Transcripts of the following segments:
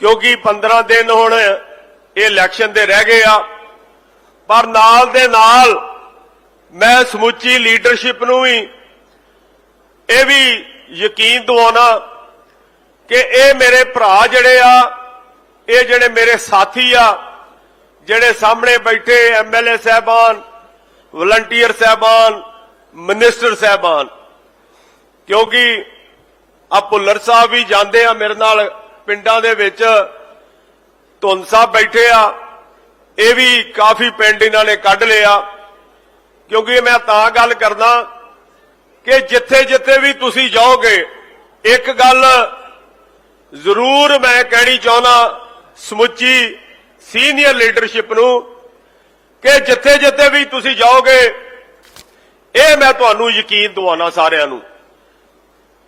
ਕਿਉਂਕਿ 15 ਦਿਨ ਹੁਣ ਇਹ ਇਲੈਕਸ਼ਨ ਦੇ ਰਹਿ ਗਏ ਆ। ਪਰ ਨਾਲ ਦੇ ਨਾਲ ਮੈਂ ਸਮੁੱਚੀ ਲੀਡਰਸ਼ਿਪ ਨੂੰ ਵੀ ਇਹ ਵੀ ਯਕੀਨ ਦਿਵਾਉਣਾ ਕਿ ਇਹ ਮੇਰੇ ਭਰਾ ਜਿਹੜੇ ਆ, ਇਹ ਜਿਹੜੇ ਮੇਰੇ ਸਾਥੀ ਆ, ਜਿਹੜੇ ਸਾਹਮਣੇ ਬੈਠੇ ਐਮਐਲਏ ਸਹਿਬਾਨ, ਵਲੰਟੀਅਰ ਸਹਿਬਾਨ, ਮਿਨਿਸਟਰ ਸਹਿਬਾਨ। ਕਿਉਂਕਿ ਆ ਭੁੱਲਰ ਸਾਹਿਬ ਵੀ ਜਾਂਦੇ ਆ ਮੇਰੇ ਨਾਲ ਪਿੰਡਾਂ ਦੇ ਵਿੱਚ ਧੁੰਨ ਸਾਹਿਬ ਬੈਠੇ ਆ। ਇਹ ਵੀ ਕਾਫੀ ਪਿੰਡ ਇਹਨਾਂ ਨੇ ਕੱਢ ਲਿਆ। ਕਿਉਂਕਿ ਮੈਂ ਤਾਂ ਗੱਲ ਕਰਦਾ ਕਿ ਜਿੱਥੇ ਜਿੱਥੇ ਵੀ ਤੁਸੀਂ ਜਾਓਗੇ, ਇੱਕ ਗੱਲ ਜ਼ਰੂਰ ਮੈਂ ਕਹਿਣੀ ਚਾਹੁੰਦਾ ਸਮੁੱਚੀ ਸੀਨੀਅਰ ਲੀਡਰਸ਼ਿਪ ਨੂੰ ਕਿ ਜਿੱਥੇ ਜਿੱਥੇ ਵੀ ਤੁਸੀਂ ਜਾਓਗੇ, ਇਹ ਮੈਂ ਤੁਹਾਨੂੰ ਯਕੀਨ ਦਿਵਾਉਣਾ ਸਾਰਿਆਂ ਨੂੰ।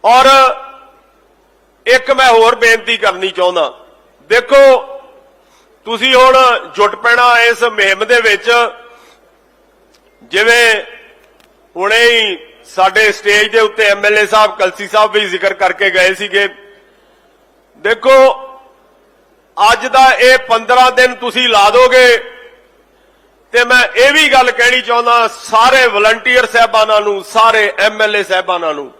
ਔਰ ਇੱਕ ਮੈਂ ਹੋਰ ਬੇਨਤੀ ਕਰਨੀ ਚਾਹੁੰਦਾ। ਦੇਖੋ, ਤੁਸੀਂ ਹੁਣ ਜੁਟ ਪੈਣਾ ਇਸ ਮੁਹਿੰਮ ਦੇ ਵਿੱਚ। ਜਿਵੇਂ ਹੁਣੇ ਹੀ ਸਾਡੇ ਸਟੇਜ ਦੇ ਉੱਤੇ ਐਮਐਲਏ ਸਾਹਿਬ, ਕਲਸੀ ਸਾਹਿਬ ਵੀ ਜ਼ਿਕਰ ਕਰਕੇ ਗਏ ਸੀਗੇ। ਦੇਖੋ, ਅੱਜ ਦਾ ਇਹ 15 ਦਿਨ ਤੁਸੀਂ ਲਾ ਦੋਗੇ। ਤੇ ਮੈਂ ਇਹ ਵੀ ਗੱਲ ਕਹਿਣੀ ਚਾਹੁੰਦਾ, ਸਾਰੇ ਵਲੰਟੀਅਰ ਸਹਿਬਾਨਾਂ ਨੂੰ, ਸਾਰੇ ਐਮਐਲਏ ਸਹਿਬਾਨਾਂ ਨੂੰ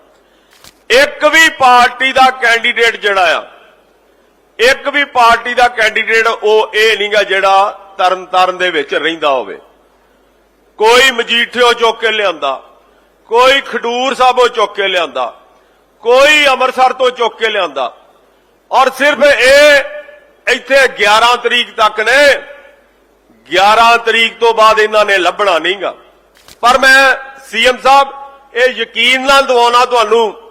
ਇੱਕ ਵੀ ਪਾਰਟੀ ਦਾ ਕੈਂਡੀਡੇਟ ਜਿਹੜਾ ਆ, ਇੱਕ ਵੀ ਪਾਰਟੀ ਦਾ ਕੈਂਡੀਡੇਟ ਉਹ ਇਹ ਨਹੀਂਗਾ ਜਿਹੜਾ ਤਰਨਤਾਰਨ ਦੇ ਵਿੱਚ ਰਹਿੰਦਾ ਹੋਵੇ। ਕੋਈ ਮਜੀਠਿਓ ਚੁੱਕ ਕੇ ਲਿਆਂਦਾ, ਕੋਈ ਖਡੂਰ ਸਾਹਿਬੋਂ ਚੁੱਕ ਕੇ ਲਿਆਂਦਾ, ਕੋਈ ਅੰਮ੍ਰਿਤਸਰ ਤੋਂ ਚੁੱਕ ਕੇ ਲਿਆਂਦਾ। ਔਰ ਸਿਰਫ ਇਹ ਇੱਥੇ 11 ਤਰੀਕ ਤੱਕ ਨੇ 11 ਤਰੀਕ ਤੋਂ ਬਾਅਦ ਇਹਨਾਂ ਨੇ ਲੱਭਣਾ ਨਹੀਂਗਾ। ਪਰ ਮੈਂ ਸੀਐਮ ਸਾਹਿਬ, ਇਹ ਯਕੀਨ ਨਾਲ ਦਿਵਾਉਣਾ ਤੁਹਾਨੂੰ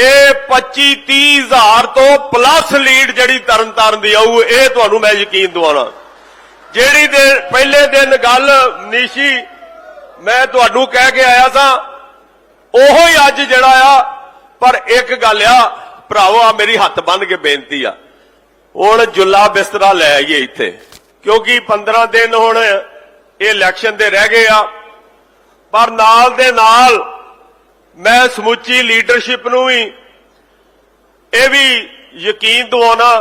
ਇਹ 25 30 ਹਜ਼ਾਰ ਤੋਂ ਪਲੱਸ ਲੀਡ ਜਿਹੜੀ ਤਰਨਤਾਰਨ ਦੀ ਆਊ, ਇਹ ਤੁਹਾਨੂੰ ਮੈਂ ਯਕੀਨ ਦਿਵਾਉਣਾ। ਜਿਹੜੀ ਦਿਨ ਪਹਿਲੇ ਦਿਨ ਗੱਲ ਨਿਸ਼ੀ, ਮੈਂ ਤੁਹਾਨੂੰ ਕਹਿ ਕੇ ਆਇਆ ਸਾਂ, ਉਹੋ ਹੀ ਅੱਜ ਜਿਹੜਾ ਆ, ਪਰ ਇੱਕ ਗੱਲ ਆ, ਭਰਾਵੋ ਆ ਮੇਰੀ ਹੱਥ ਬੰਨ ਕੇ ਬੇਨਤੀ ਆ। ਹੁਣ ਜੁੱਲਾ ਬਿਸਤਰਾ ਲੈ ਆਈਏ ਇੱਥੇ, ਕਿਉਂਕਿ 15 ਦਿਨ ਹੁਣ ਇਹ ਇਲੈਕਸ਼ਨ ਦੇ ਰਹਿ ਗਏ ਆ, ਪਰ ਨਾਲ ਦੇ ਨਾਲ ਮੈਂ ਸਮੁੱਚੀ ਲੀਡਰਸ਼ਿਪ ਨੂੰ ਵੀ ਇਹ ਵੀ ਯਕੀਨ ਦਿਵਾਉਣਾ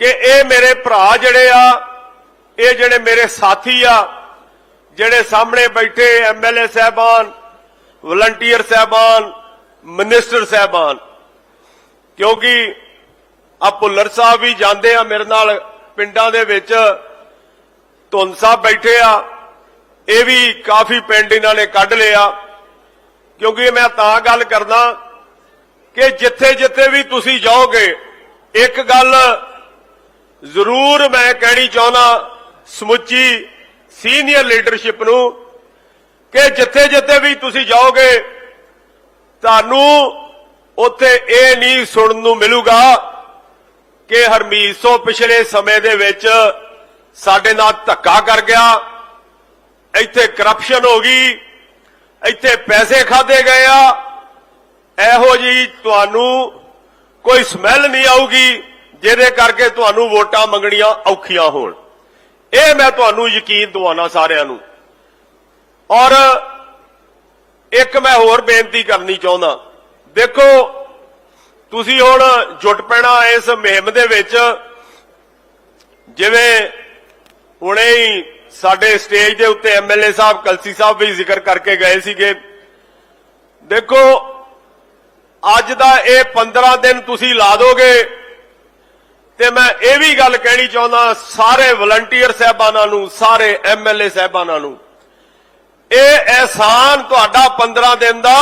ਕਿ ਇਹ ਮੇਰੇ ਭਰਾ ਜਿਹੜੇ ਆ, ਇਹ ਜਿਹੜੇ ਮੇਰੇ ਸਾਥੀ ਆ, ਜਿਹੜੇ ਸਾਹਮਣੇ ਬੈਠੇ ਐਮਐਲਏ ਸਹਿਬਾਨ, ਵਲੰਟੀਅਰ ਸਹਿਬਾਨ, ਮਿਨਿਸਟਰ ਸਹਿਬਾਨ, ਕਿਉਂਕਿ ਆ ਭੁੱਲਰ ਸਾਹਿਬ ਵੀ ਜਾਂਦੇ ਆ ਮੇਰੇ ਨਾਲ ਪਿੰਡਾਂ ਦੇ ਵਿੱਚ ਧੁੰਨ ਸਾਹਿਬ ਬੈਠੇ ਆ, ਇਹ ਵੀ ਕਾਫੀ ਪਿੰਡ ਇਹਨਾਂ ਨੇ ਕੱਢ ਲਿਆ ਕਿਉਂਕਿ ਮੈਂ ਤਾਂ ਗੱਲ ਕਰਦਾ ਕਿ ਜਿੱਥੇ ਜਿੱਥੇ ਵੀ ਤੁਸੀਂ ਜਾਓਗੇ, ਇੱਕ ਗੱਲ ਜ਼ਰੂਰ ਮੈਂ ਕਹਿਣੀ ਚਾਹੁੰਦਾ ਸਮੁੱਚੀ ਸੀਨੀਅਰ ਲੀਡਰਸ਼ਿਪ ਨੂੰ, ਕਿ ਜਿੱਥੇ ਜਿੱਥੇ ਵੀ ਤੁਸੀਂ ਜਾਓਗੇ, ਤੁਹਾਨੂੰ ਉੱਥੇ ਇਹ ਨਹੀਂ ਸੁਣਨ ਨੂੰ ਮਿਲੂਗਾ ਕਿ ਹਰਮੀਤ ਸੋ ਪਿਛਲੇ ਸਮੇਂ ਦੇ ਵਿੱਚ ਸਾਡੇ ਨਾਲ ਧੱਕਾ ਕਰ ਗਿਆ, ਇੱਥੇ ਕਰਪਸ਼ਨ ਹੋ ਗਈ ਇੱਥੇ ਪੈਸੇ ਖਾਦੇ ਗਏ ਆ। ਇਹੋ ਜੀ ਤੁਹਾਨੂੰ ਕੋਈ ਸਮੈਲ ਨਹੀਂ ਆਊਗੀ, ਜਿਹਦੇ ਕਰਕੇ ਤੁਹਾਨੂੰ ਵੋਟਾਂ ਮੰਗਣੀਆਂ ਔਖੀਆਂ ਹੋਣ। ਇਹ ਮੈਂ ਤੁਹਾਨੂੰ ਯਕੀਨ ਦਿਵਾਉਣਾ ਸਾਰਿਆਂ ਨੂੰ। ਔਰ ਇੱਕ ਮੈਂ ਹੋਰ ਬੇਨਤੀ ਕਰਨੀ ਚਾਹੁੰਦਾ। ਦੇਖੋ, ਤੁਸੀਂ ਹੁਣ ਜੁਟ ਪੈਣਾ ਇਸ ਮੁਹਿੰਮ ਦੇ ਵਿੱਚ, ਜਿਵੇਂ ਹੁਣੇ ਹੀ ਸਾਡੇ ਸਟੇਜ ਦੇ ਉੱਤੇ ਐਮਐਲਏ ਸਾਹਿਬ, ਕਲਸੀ ਸਾਹਿਬ ਵੀ ਜ਼ਿਕਰ ਕਰਕੇ ਗਏ ਸੀਗੇ। ਦੇਖੋ, ਅੱਜ ਦਾ ਇਹ 15 ਦਿਨ ਤੁਸੀਂ ਲਾ ਦੋਗੇ ਤੇ ਮੈਂ ਇਹ ਵੀ ਗੱਲ ਕਹਿਣੀ ਚਾਹੁੰਦਾ, ਸਾਰੇ ਵਲੰਟੀਅਰ ਸਹਿਬਾਨਾਂ ਨੂੰ, ਸਾਰੇ ਐਮਐਲਏ ਸਹਿਬਾਨਾਂ ਨੂੰ, ਇਹ ਅਹਿਸਾਨ ਤੁਹਾਡਾ 15 ਦਿਨ ਦਾ,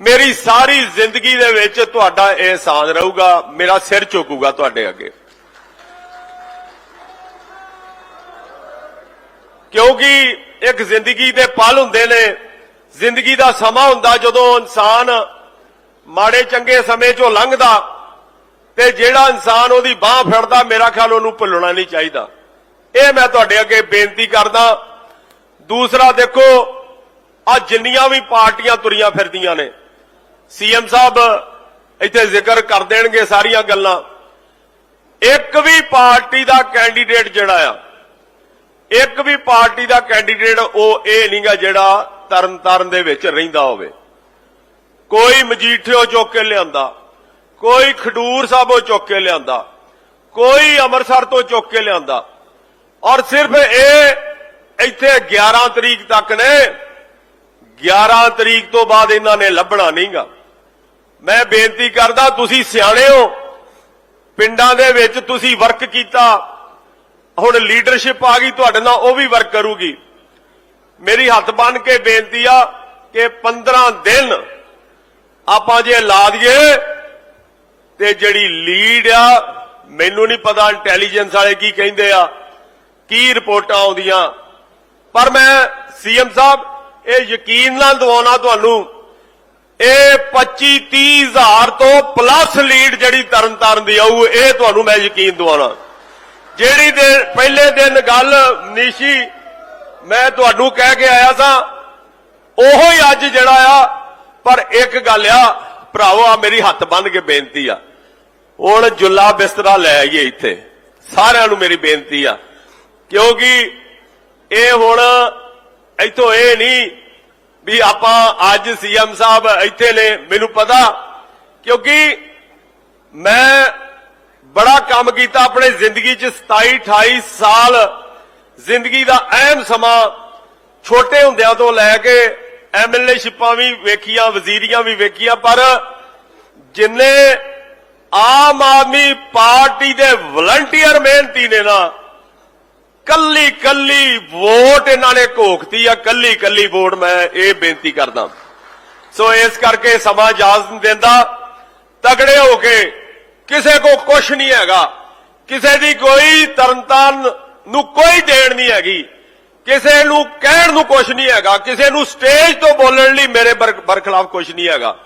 ਮੇਰੀ ਸਾਰੀ ਜ਼ਿੰਦਗੀ ਦੇ ਵਿੱਚ ਤੁਹਾਡਾ ਇਹ ਅਹਿਸਾਨ ਰਹੂਗਾ, ਮੇਰਾ ਸਿਰ ਝੁਕੂਗਾ ਤੁਹਾਡੇ ਅੱਗੇ। ਕਿਉਂਕਿ ਇੱਕ ਜ਼ਿੰਦਗੀ ਦੇ ਪਲ ਹੁੰਦੇ ਨੇ। ਜ਼ਿੰਦਗੀ ਦਾ ਸਮਾਂ ਹੁੰਦਾ ਜਦੋਂ ਇਨਸਾਨ ਮਾੜੇ ਚੰਗੇ ਸਮੇਂ ਚੋਂ ਲੰਘਦਾ ਤੇ ਜਿਹੜਾ ਇਨਸਾਨ ਉਹਦੀ ਬਾਹ ਫੜਦਾ, ਮੇਰਾ ਖਿਆਲ ਉਹਨੂੰ ਭੁੱਲਣਾ ਨਹੀਂ ਚਾਹੀਦਾ। ਇਹ ਮੈਂ ਤੁਹਾਡੇ ਅੱਗੇ ਬੇਨਤੀ ਕਰਦਾ। ਦੂਸਰਾ ਦੇਖੋ ਆ ਜਿੰਨੀਆਂ ਵੀ ਪਾਰਟੀਆਂ ਤੁਰੀਆਂ ਫਿਰਦੀਆਂ ਨੇ। ਸੀਐਮ ਸਾਹਿਬ ਇੱਥੇ ਜ਼ਿਕਰ ਕਰ ਦੇਣਗੇ ਸਾਰੀਆਂ ਗੱਲਾਂ। ਇੱਕ ਵੀ ਪਾਰਟੀ ਦਾ ਕੈਂਡੀਡੇਟ ਜਿਹੜਾ ਆ ਇੱਕ ਵੀ ਪਾਰਟੀ ਦਾ ਕੈਂਡੀਡੇਟ ਉਹ ਇਹ ਨਹੀਂਗਾ ਜਿਹੜਾ ਤਰਨਤਾਰਨ ਦੇ ਵਿੱਚ ਰਹਿੰਦਾ ਹੋਵੇ। ਕੋਈ ਮਜੀਠਿਓ ਚੁੱਕ ਕੇ ਲਿਆਂਦਾ, ਕੋਈ ਖਡੂਰ ਸਾਹਿਬੋਂ ਚੁੱਕ ਕੇ ਲਿਆਂਦਾ, ਕੋਈ ਅੰਮ੍ਰਿਤਸਰ ਤੋਂ ਚੁੱਕ ਕੇ ਲਿਆਂਦਾ। ਔਰ ਸਿਰਫ ਇਹ ਇੱਥੇ 11 ਤਰੀਕ ਤੱਕ ਨੇ 11 ਤਰੀਕ ਤੋਂ ਬਾਅਦ ਇਹਨਾਂ ਨੇ ਲੱਭਣਾ ਨਹੀਂਗਾ। ਮੈਂ ਬੇਨਤੀ ਕਰਦਾ, ਤੁਸੀਂ ਸਿਆਣੇ ਹੋ। ਪਿੰਡਾਂ ਦੇ ਵਿੱਚ ਤੁਸੀਂ ਵਰਕ ਕੀਤਾ ਹੁਣ ਲੀਡਰਸ਼ਿਪ ਆ ਗਈ ਤੁਹਾਡੇ ਨਾਲ, ਉਹ ਵੀ ਵਰਕ ਕਰੂਗੀ। ਮੇਰੀ ਹੱਥ ਬੰਨ ਕੇ ਬੇਨਤੀ ਆ ਕਿ 15 ਦਿਨ ਆਪਾਂ ਜੇ ਲਾ ਦਈਏ ਤੇ ਜਿਹੜੀ ਲੀਡ ਆ, ਮੈਨੂੰ ਨਹੀਂ ਪਤਾ ਇੰਟੈਲੀਜੈਂਸ ਵਾਲੇ ਕੀ ਕਹਿੰਦੇ ਆ, ਕੀ ਰਿਪੋਰਟਾਂ ਆਉਂਦੀਆਂ। ਪਰ ਮੈਂ ਸੀਐਮ ਸਾਹਿਬ, ਇਹ ਯਕੀਨ ਨਾਲ ਦਿਵਾਉਣਾ ਤੁਹਾਨੂੰ, ਇਹ 25 30 ਹਜ਼ਾਰ ਤੋਂ ਪਲੱਸ ਲੀਡ ਜਿਹੜੀ ਤਰਨ ਤਾਰਨ ਦੀ ਆਊ, ਇਹ ਤੁਹਾਨੂੰ ਮੈਂ ਯਕੀਨ ਦਿਵਾਉਣਾ। ਜਿਹੜੀ ਦਿਨ ਪਹਿਲੇ ਦਿਨ ਗੱਲ ਨੀਸ਼ੀ ਮੈਂ ਤੁਹਾਨੂੰ ਕਹਿ ਕੇ ਆਇਆ ਸਾਂ, ਉਹੋ ਹੀ ਅੱਜ ਜਿਹੜਾ ਆ, ਪਰ ਇੱਕ ਗੱਲ ਆ, ਭਰਾਵੋ ਆ ਮੇਰੀ ਹੱਥ ਬੰਨ ਕੇ ਬੇਨਤੀ ਆ। ਹੁਣ ਜੁੱਲਾ ਬਿਸਤਰਾ ਲੈ ਆਈਏ ਇੱਥੇ, ਸਾਰਿਆਂ ਨੂੰ ਮੇਰੀ ਬੇਨਤੀ ਆ। ਕਿਉਂਕਿ ਇਹ ਹੁਣ ਇੱਥੋਂ ਇਹ ਨਹੀਂ ਵੀ ਆਪਾਂ ਅੱਜ ਸੀਐਮ ਸਾਹਿਬ ਇੱਥੇ ਨੇ, ਮੈਨੂੰ ਪਤਾ, ਕਿਉਂਕਿ ਮੈਂ ਬੜਾ ਕੰਮ ਕੀਤਾ ਆਪਣੇ ਜ਼ਿੰਦਗੀ 'ਚ 27 28 ਸਾਲ ਜ਼ਿੰਦਗੀ ਦਾ ਅਹਿਮ ਸਮਾਂ ਛੋਟੇ ਹੁੰਦਿਆਂ ਤੋਂ ਲੈ ਕੇ ਐਮਐਲਏ ਸ਼ਿਪਾਂ ਵੀ ਵੇਖੀਆਂ, ਵਜ਼ੀਰੀਆਂ ਵੀ ਵੇਖੀਆਂ, ਪਰ ਜਿੰਨੇ ਆਮ ਆਦਮੀ ਪਾਰਟੀ ਦੇ ਵਲੰਟੀਅਰ ਮਿਹਨਤੀ ਨੇ ਨਾ ਕੱਲੀ ਕੱਲੀ ਵੋਟ ਇਹਨਾਂ ਨੇ ਘੋਖਤੀ ਆ ਕੱਲੀ ਕੱਲੀ ਵੋਟ ਮੈਂ ਇਹ ਬੇਨਤੀ ਕਰਦਾ। ਸੋ ਇਸ ਕਰਕੇ ਸਮਾਂ ਇਜਾਜ਼ਤ ਦਿੰਦਾ। ਤਗੜੇ ਹੋ ਕੇ ਕਿਸੇ ਕੋ ਕੁਛ ਨਹੀਂ ਹੈਗਾ। ਕਿਸੇ ਦੀ ਕੋਈ ਤਰਨਤਾਰਨ ਨੂੰ ਕੋਈ ਦੇਣ ਨਹੀਂ ਹੈਗੀ। ਕਿਸੇ ਨੂੰ ਕਹਿਣ ਨੂੰ ਕੁਛ ਨਹੀਂ ਹੈਗਾ। ਕਿਸੇ ਨੂੰ ਸਟੇਜ ਤੋਂ ਬੋਲਣ ਲਈ ਮੇਰੇ ਬਰ- ਬਰਖਲਾਫ ਕੁਛ ਨਹੀਂ ਹੈਗਾ।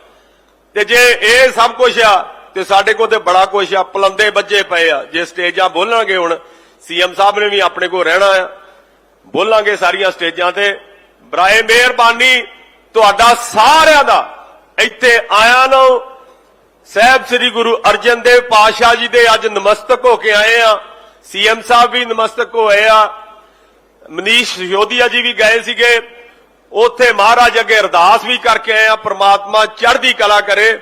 ਤੇ ਜੇ ਇਹ ਸਭ ਕੁਝ ਆ, ਤੇ ਸਾਡੇ ਕੋਲ ਤੇ ਬੜਾ ਕੁਝ ਆ। ਪਲੰਦੇ ਵੱਜੇ ਪਏ ਆ। ਜੇ ਸਟੇਜਾਂ ਬੋਲਾਂਗੇ ਹੁਣ, ਸੀਐਮ ਸਾਹਿਬ ਨੇ ਵੀ ਆਪਣੇ ਕੋਲ ਰਹਿਣਾ ਆ। ਬੋਲਾਂਗੇ ਸਾਰੀਆਂ ਸਟੇਜਾਂ ਤੇ। ਬਰਾਏ ਮਿਹਰਬਾਨੀ, ਤੁਹਾਡਾ ਸਾਰਿਆਂ ਦਾ। ਇੱਥੇ ਆਇਆ ਨੂੰ ਸਾਹਿਬ ਸ੍ਰੀ ਗੁਰੂ ਅਰਜਨ ਦੇਵ ਪਾਤਸ਼ਾਹ ਜੀ ਦੇ ਅੱਜ ਨਮਸਤਕ ਹੋ ਕੇ ਆਏ ਆ। ਸੀਐਮ ਸਾਹਿਬ ਵੀ ਨਮਸਤਕ ਹੋਏ ਆ। ਮਨੀਸ਼ ਸਿਸੋਦੀਆ ਜੀ ਵੀ ਗਏ ਸੀਗੇ। ਉੱਥੇ ਮਹਾਰਾਜ ਅੱਗੇ ਅਰਦਾਸ ਵੀ ਕਰਕੇ ਆਏ ਆ। ਪ੍ਰਮਾਤਮਾ ਚੜ੍ਹਦੀ ਕਲਾ ਕਰੇ।